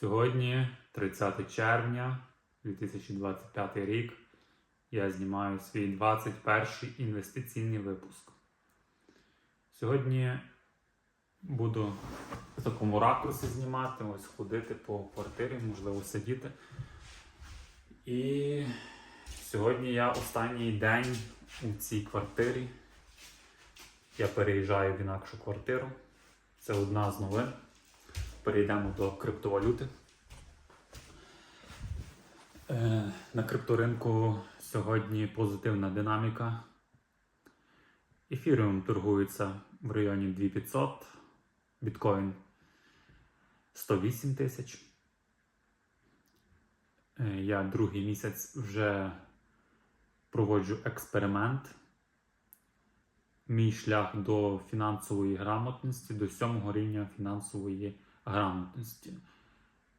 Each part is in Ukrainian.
Сьогодні, 30 червня 2025 рік, я знімаю свій 21 інвестиційний випуск. Сьогодні буду в такому ракурсі знімати, ось ходити по квартирі, можливо, сидіти. І сьогодні я останній день у цій квартирі. Я переїжджаю в інакшу квартиру. Це одна з новин. Перейдемо до криптовалюти. Е, На крипторинку сьогодні позитивна динаміка. Ефіріум торгується в районі 2500, біткоін 108 тисяч. Е, Я другий місяць вже проводжу експеримент. Мій шлях до фінансової грамотності, до сьомого рівня фінансової грамотності.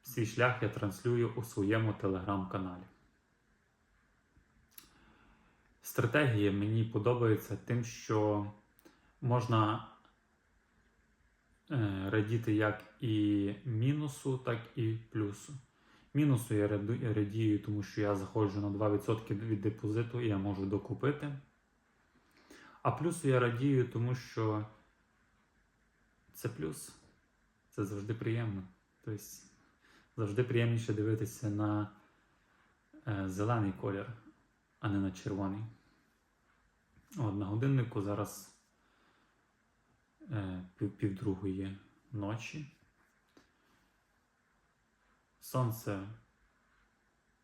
Свій шлях я транслюю у своєму телеграм-каналі. Стратегія мені подобається тим, що можна е, радіти як і мінусу, так і плюсу. Мінусу я радію, тому що я заходжу на 2% від депозиту і я можу докупити. А плюсу я радію, тому що це плюс. Це завжди приємно. Тобто завжди приємніше дивитися на е, зелений колір, а не на червоний. От на годиннику зараз е, пів, півдругої ночі. Сонце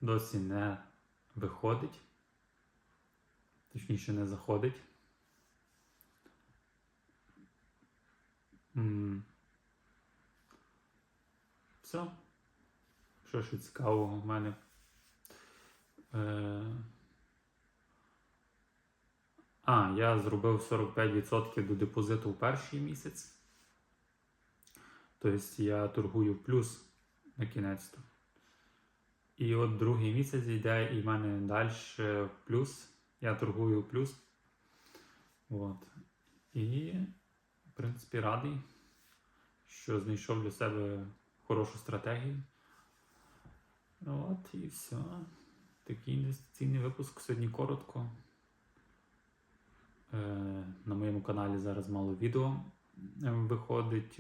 досі не виходить, точніше не заходить. Все. Що ще цікавого в мене? Е... А, я зробив 45% до депозиту в перший місяць. Тобто я торгую плюс на кінець. І от другий місяць йде, і в мене далі плюс. Я торгую плюс. От. І, в принципі, радий, що знайшов для себе хорошу стратегію. От і все. Такий інвестиційний випуск сьогодні коротко. Е, на моєму каналі зараз мало відео е, виходить.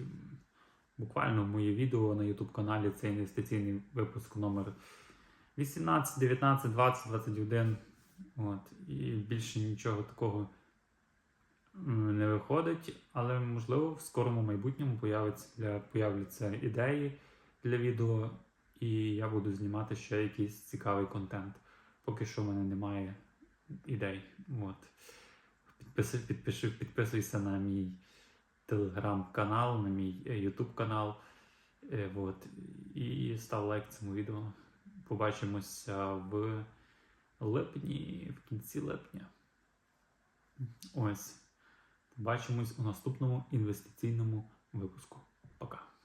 Буквально моє відео на YouTube каналі це інвестиційний випуск номер 18, 19, 20, 21. От. І більше нічого такого не виходить, але можливо в скорому майбутньому появиться появляться ідеї для відео, і я буду знімати ще якийсь цікавий контент. Поки що в мене немає ідей. От. Підписи, підпиши, підписуйся на мій телеграм-канал, на мій ютуб канал. Е, от. І став лайк цьому відео. Побачимося в липні, в кінці липня. Ось. Бачимось у наступному інвестиційному випуску. Пока.